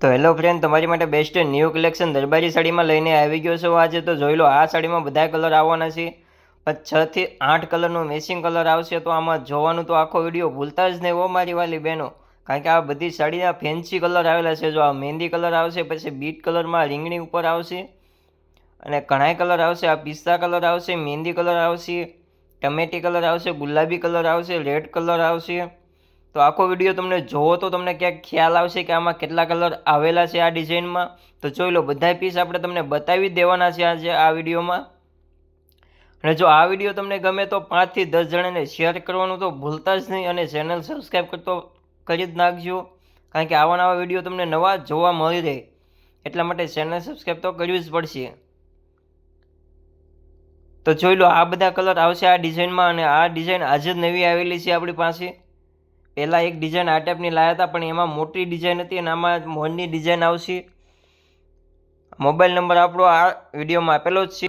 તો hello friend તમારી માટે બેસ્ટ ન્યૂ કલેક્શન દરબારી સાડીમાં લઈને આવી ગયો છું. આજે તો જોઈ લો, આ સાડીમાં બધા કલર આવવાના છે. પણ છ થી આઠ કલરનું મેસિંગ કલર આવશે તો આમાં જોવાનું તો આખો વીડિયો ભૂલતા જ નહીં હો મારી વાલી બહેનો. કારણ કે આ બધી સાડીના ફેન્સી કલર આવેલા છે. જો આ મહેંદી કલર આવશે, પછી બીટ કલરમાં રીંગણી ઉપર આવશે. અને કણાઈ કલર આવશે, આ પિસ્તા કલર આવશે, મહેંદી કલર આવશે, ટમેટી કલર આવશે, ગુલાબી કલર આવશે રેડ કલર આવશે. તો આખો વીડિયો તમને જોવો તો તમને ક્યાંક ખ્યાલ આવશે કે આમાં કેટલા કલર આવેલા છે આ ડિઝાઇનમાં. તો જોઈ લો બધા પીસ આપણે તમને બતાવી દેવાના છે આજે આ વિડીયોમાં. અને જો આ વીડિયો તમને ગમે તો પાંચથી દસ જણાને શેર કરવાનું તો ભૂલતા જ નહીં અને ચેનલ સબસ્ક્રાઈબ કરતો કરી જ નાખજો. કારણ કે આવા નવા વીડિયો તમને નવા જોવા મળી રહે. એટલા માટે ચેનલ સબસ્ક્રાઈબ તો કરવી જ પડશે. તો જોઈ લો, આ બધા કલર આવશે આ ડિઝાઇનમાં અને આ ડિઝાઇન આજે જ નવી આવેલી છે આપણી પાસે. પહેલાં એક ડિઝાઇન આ ટાઈપની લાવ્યા હતા, પણ એમાં મોટી ડિઝાઇન હતી અને આમાં મોરની ડિઝાઇન આવશે. મોબાઈલ નંબર આપણો આ વિડીયોમાં આપેલો જ છે.